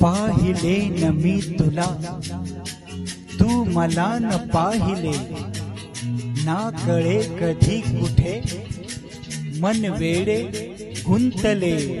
पाहिले न मी तुला. तू मला न पाहिले. ना कळे कधी कुठे. मन वेडे गुंतले.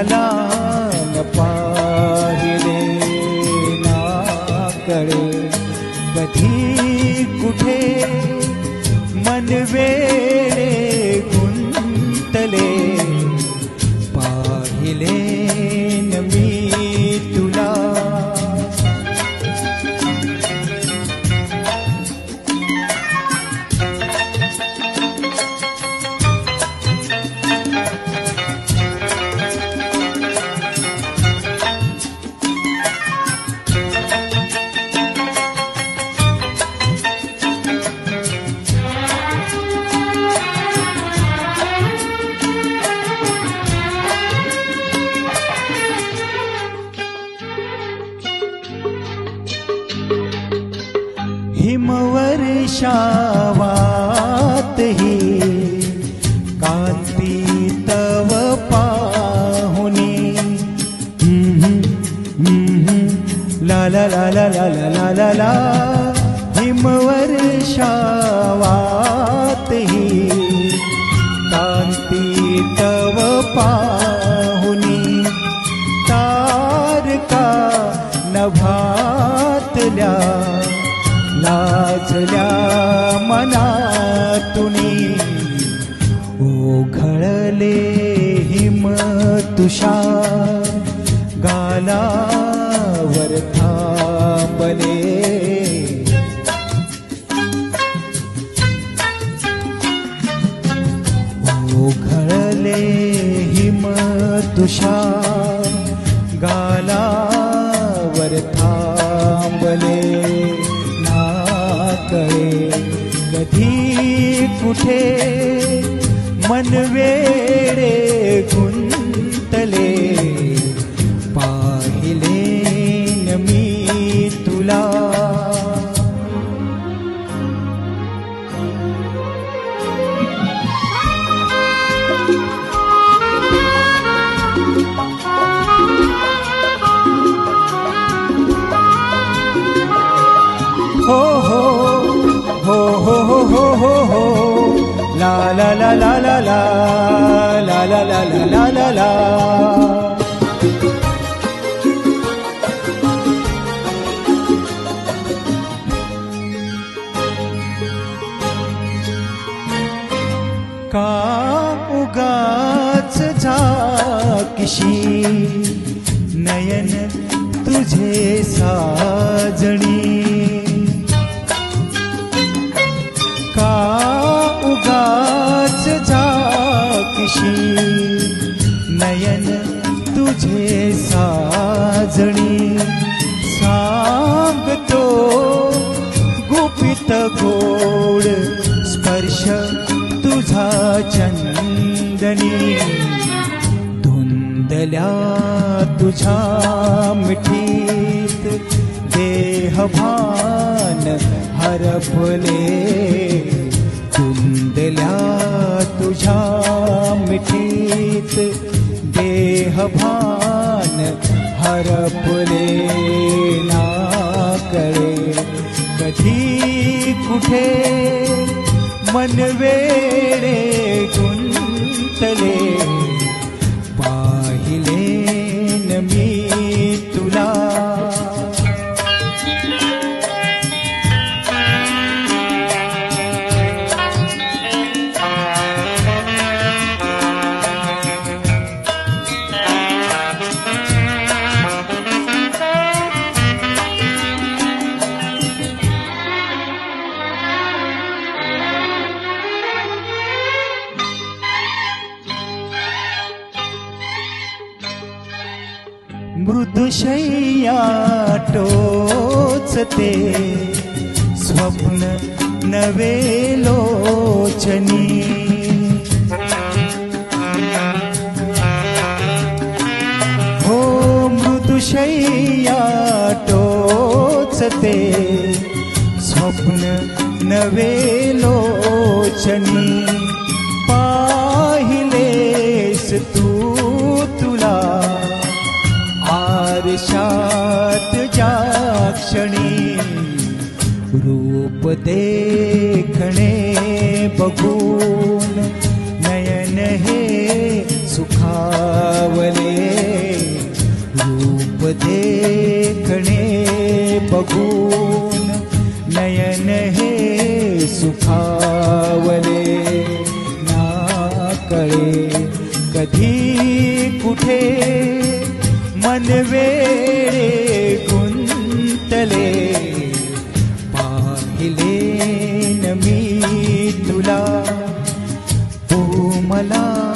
मला हिमवर्षावात् हि कान्ति तव पाहुनि। लललललललल हिमवर्षावात् हि कान्ति तव पा तुषार गालावर थांबले ओघळले हिम तुषार गालावर थांबले. ना कळे कधी कुठे? मन वेळे गुंतले पाहिले न मी तुला हो हो हो हो हो हो हो हो ला ला ला ला ला ला ला ला ला ला ला ला उगाच झाकशी. नयन तुझे साजणी. का उगाच झाकशी? नयन तुझे साजणी. सांगतो गुपित गोड स्पर्श तुझा चंदनी धुंदल्या तुझ्या मिठीत देहभान हरपले धुंदल्या तुझ्या मिठीत देहभान हरपले ना कळे कधी कुठे मन वेणे गुन्तले मृदुशय्या टोचते स्वप्न नवे लोचनी। हो मृदुशय्या टोचते स्वप्न नवे लोचनी। पाहिल क्षणी रूप देखणे बघून नयन हे सुखावले रूप देखणे बघून नयन हे सुखावले. ना कळे कधी कुठे मनवे मी तुला ी मला